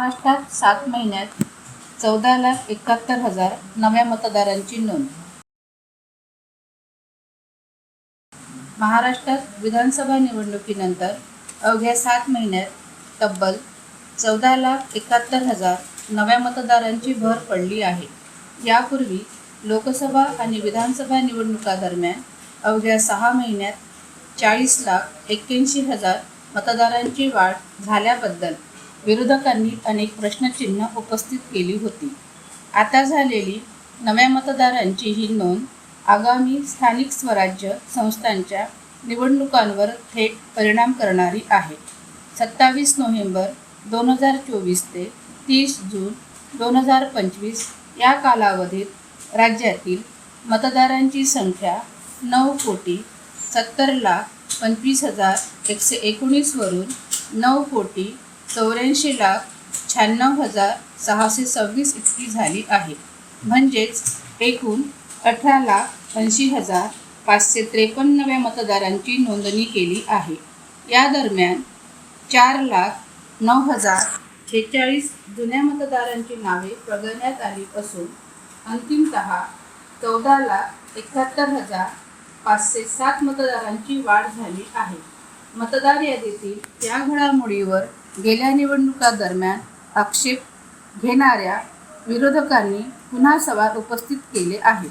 महाराष्ट्रात सात महिन्यात चौदा लाख एकाहत्तर हजार नव्या मतदारांची नोंद. महाराष्ट्रात विधानसभा निवडणुकीनंतर अवघ्या सात महिन्यात तब्बल चौदा लाख एकाहत्तर हजार नव्या मतदारांची भर पडली आहे. यापूर्वी लोकसभा आणि विधानसभा निवडणुकादरम्यान अवघ्या सहा महिन्यात चाळीस लाख एक्क्याऐंशी हजार मतदारांची वाढ झाल्याबद्दल विरोधकांनी अनेक प्रश्नचिन्ह उपस्थित केली होती. आता झालेली नव्या मतदारांची ही नोंद आगामी स्थानिक स्वराज्य संस्थांच्या निवडणुकांवर थेट परिणाम करणारी आहे. सत्तावीस नोव्हेंबर दोन हजार चोवीस ते तीस जून दोन हजार पंचवीस या कालावधीत राज्यातील मतदारांची संख्या नऊ कोटी सत्तर लाख पंचवीस हजार एकशे एकोणीसवरून नऊ कोटी चौऱ्याऐंशी लाख शहाण्णव हजार सहाशे सव्वीस इतकी झाली आहे. म्हणजेच एकूण अठरा लाख ऐंशी हजार पाचशे त्रेपन्न नव्या मतदारांची नोंदणी केली आहे. या दरम्यान चार लाख नऊ हजार शेहेचाळीस जुन्या मतदारांची नावे प्रगण्यात आली असून अंतिमत चौदा लाख एकाहत्तर हजार पाचशे सात मतदारांची वाढ झाली आहे. मतदार यादीतील या घडामोडीवर गेल्या निवडणुकादरम्यान आक्षेप घेणाऱ्या विरोधकांनी पुन्हा सवाल उपस्थित केले आहेत.